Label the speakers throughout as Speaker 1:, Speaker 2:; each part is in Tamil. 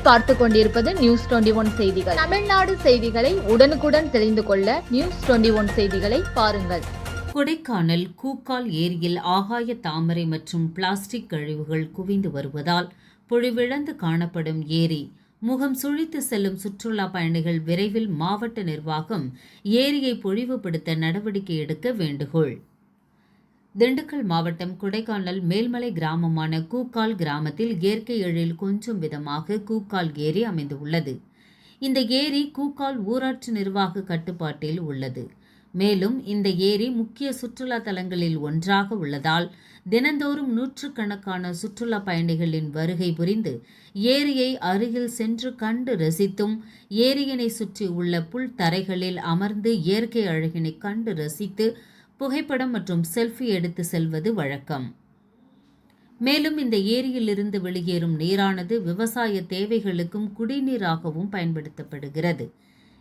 Speaker 1: பார்த்து கொண்டிருப்பது நியூஸ் டுவெண்டி ஒன் செய்திகள். தமிழ்நாடு செய்திகளை உடனுக்குடன் தெரிந்து கொள்ள நியூஸ் டுவெண்டி ஒன் செய்திகளை பாருங்கள்.
Speaker 2: கொடைக்கானல் கூக்கால் ஏரியில் ஆகாய தாமரை மற்றும் பிளாஸ்டிக் கழிவுகள் குவிந்து வருவதால் பொழிவிழந்து காணப்படும் ஏரி. முகம் சுழித்து செல்லும் சுற்றுலா பயணிகள் விரைவில் மாவட்ட நிர்வாகம் ஏரியை பொழிவுபடுத்த நடவடிக்கை எடுக்க வேண்டுகோள். திண்டுக்கல் மாவட்டம் கொடைக்கானல் மேல்மலை கிராமமான கூக்கால் கிராமத்தில் இயற்கை எழில் கொஞ்சம் விதமாக கூக்கால் ஏரி அமைந்துள்ளது இந்த ஏரி கூக்கால் ஊராட்சி நிர்வாக கட்டுப்பாட்டில் உள்ளது. மேலும் இந்த ஏரி முக்கிய சுற்றுலா தலங்களில் ஒன்றாக உள்ளதால் தினந்தோறும் நூற்றுக்கணக்கான சுற்றுலா பயணிகளின் வருகை புரிந்து ஏரியை அருகில் சென்று கண்டு ரசித்தும் ஏரியினை சுற்றி உள்ள புல் தரைகளில் அமர்ந்து இயற்கை அழகினை கண்டு ரசித்து புகைப்படம் மற்றும் செல்ஃபி எடுத்து செல்வது வழக்கம். மேலும் இந்த ஏரியிலிருந்து வெளியேறும் நீரானது விவசாய தேவைகளுக்கும் குடிநீராகவும் பயன்படுத்தப்படுகிறது.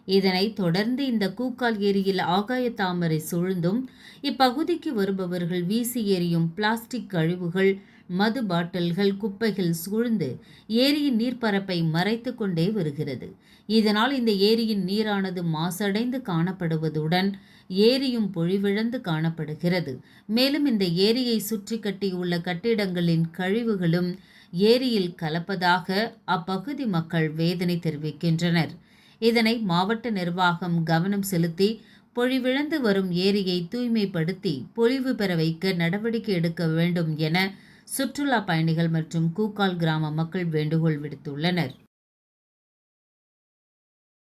Speaker 2: இதனை தொடர்ந்து இந்த கூக்கால் ஏரியில் ஆகாய தாமரை சூழ்ந்தும் இப்பகுதிக்கு வருபவர்கள் வீசி எறியும் பிளாஸ்டிக் கழிவுகள் மது பாட்டில்கள் குப்பைகள் சூழ்ந்து ஏரியின் நீர்ப்பரப்பை மறைத்து கொண்டே வருகிறது. இதனால் இந்த ஏரியின் நீரானது மாசடைந்து காணப்படுவதுடன் ஏரியும் பொழிவிழந்து காணப்படுகிறது. மேலும் இந்த ஏரியை சுற்றி கட்டியுள்ள கட்டிடங்களின் கழிவுகளும் ஏரியில் கலப்பதாக அப்பகுதி மக்கள் வேதனை தெரிவிக்கின்றனர். இதனை மாவட்ட நிர்வாகம் கவனம் செலுத்தி பொழிவிழந்து வரும் ஏரியை தூய்மைப்படுத்தி பொழிவு பெற வைக்க நடவடிக்கை எடுக்க வேண்டும் என சுற்றுலா பயணிகள் மற்றும் கூக்கால் கிராம மக்கள் வேண்டுகோள் விடுத்துள்ளனர்.